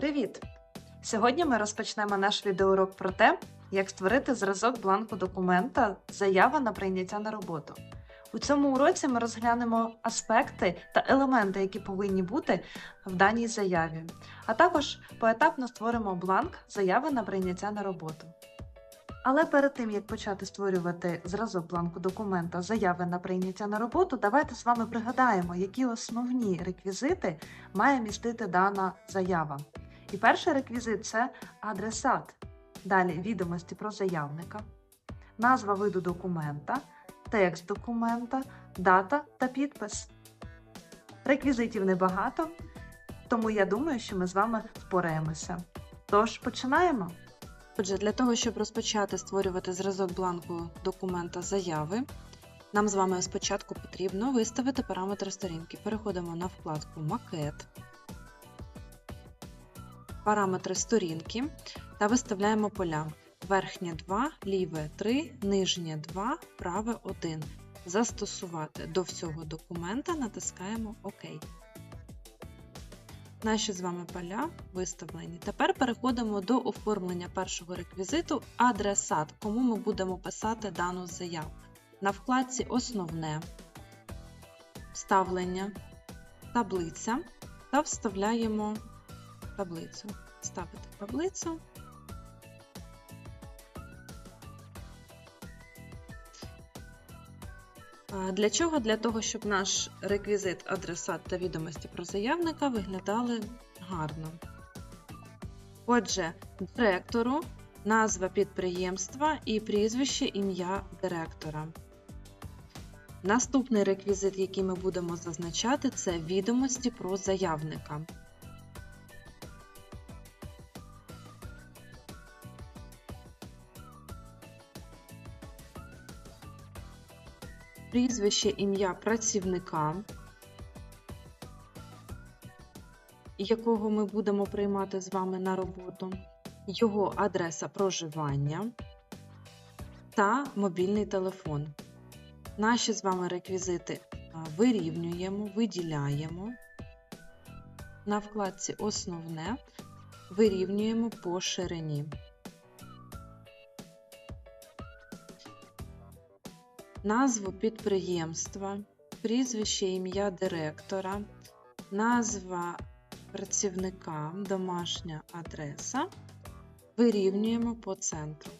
Привіт! Сьогодні ми розпочнемо наш відеоурок про те, як створити зразок бланку документа Заява на прийняття на роботу. У цьому уроці ми розглянемо аспекти та елементи, які повинні бути в даній заяві, а також поетапно створимо бланк Заяви на прийняття на роботу. Але перед тим як почати створювати зразок бланку документа заяви на прийняття на роботу, давайте з вами пригадаємо, які основні реквізити має містити дана заява. І перший реквізит це адресат. Далі відомості про заявника, назва виду документа, текст документа, дата та підпис. Реквізитів небагато, тому я думаю, що ми з вами впораємося. Тож починаємо. Отже, для того, щоб розпочати створювати зразок бланку документа заяви, нам з вами спочатку потрібно виставити параметри сторінки. Переходимо на вкладку Макет, параметри сторінки та виставляємо поля. Верхнє 2, ліве 3, нижнє 2, праве 1. Застосувати до всього документа натискаємо ОК. Наші з вами поля виставлені. Тепер переходимо до оформлення першого реквізиту адресат, кому ми будемо писати дану заяву. На вкладці Основне, Вставлення, таблиця та вставляємо таблицю. Ставити таблицю. Для чого? Для того, щоб наш реквізит, адресат та відомості про заявника виглядали гарно. Отже, директору, назва підприємства і прізвище ім'я директора. Наступний реквізит, який ми будемо зазначати, це відомості про заявника. Прізвище, ім'я працівника, якого ми будемо приймати з вами на роботу, його адреса проживання та мобільний телефон. Наші з вами реквізити вирівнюємо, виділяємо. На вкладці Основне вирівнюємо по ширині. Назву підприємства, прізвище ім'я директора, назва працівника, домашня адреса. Вирівнюємо по центру.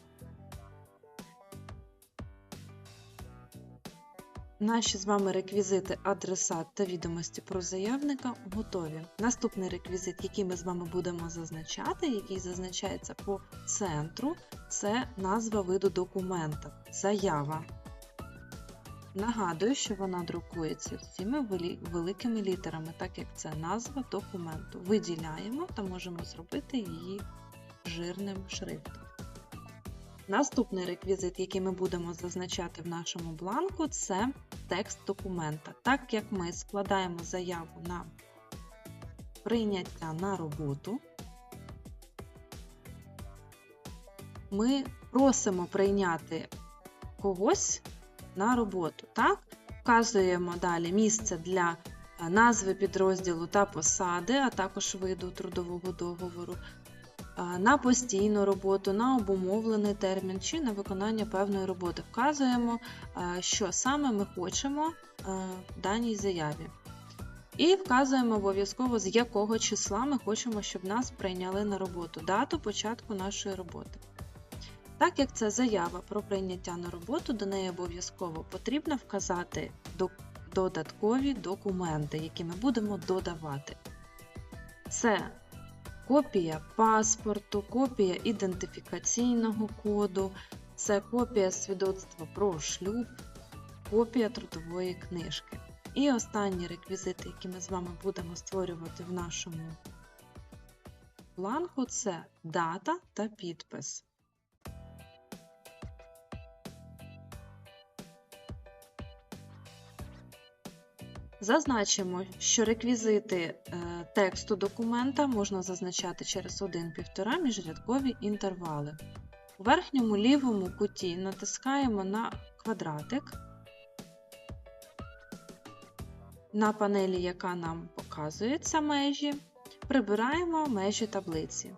Наші з вами реквізити адресат та відомості про заявника готові. Наступний реквізит, який ми з вами будемо зазначати, який зазначається по центру, це назва виду документа, заява. Нагадую, що вона друкується всіми великими літерами, так як це назва документу. Виділяємо та можемо зробити її жирним шрифтом. Наступний реквізит, який ми будемо зазначати в нашому бланку, це текст документа. Так як ми складаємо заяву на прийняття на роботу, ми просимо прийняти когось на роботу. Так? Вказуємо далі місце для е, назви підрозділу та посади, а також виду трудового договору, е, на постійну роботу, на обумовлений термін чи на виконання певної роботи. Вказуємо, е, що саме ми хочемо в даній заяві. І вказуємо обов'язково, з якого числа ми хочемо, щоб нас прийняли на роботу, дату початку нашої роботи. Так як це заява про прийняття на роботу, до неї обов'язково потрібно вказати додаткові документи, які ми будемо додавати. Це копія паспорту, копія ідентифікаційного коду, це копія свідоцтва про шлюб, копія трудової книжки. І останні реквізити, які ми з вами будемо створювати в нашому бланку, це дата та підпис. Зазначимо, що реквізити е, тексту документа можна зазначати через 1-1,5 міжрядкові інтервали. У верхньому лівому куті натискаємо на квадратик, на панелі, яка нам показується межі, прибираємо межі таблиці.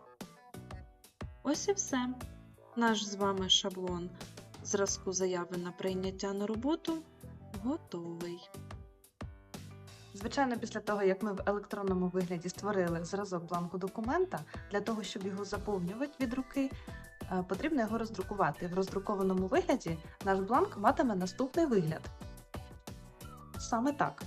Ось і все. Наш з вами шаблон зразку заяви на прийняття на роботу готовий. Звичайно, після того, як ми в електронному вигляді створили зразок бланку документа, для того, щоб його заповнювати від руки, е, потрібно його роздрукувати. В роздрукованому вигляді наш бланк матиме наступний вигляд. Саме так.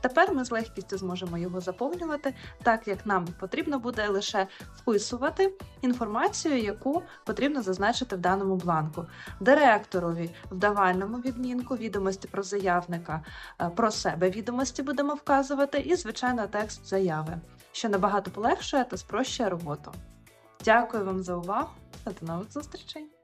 Тепер ми з легкістю зможемо його заповнювати, так як нам потрібно буде лише вписувати інформацію, яку потрібно зазначити в даному бланку. Директорові в давальному відмінку відомості про заявника, е, про себе відомості будемо вказувати, і, звичайно, текст заяви, що набагато полегшує та спрощує роботу. Дякую вам за увагу та до нових зустрічей!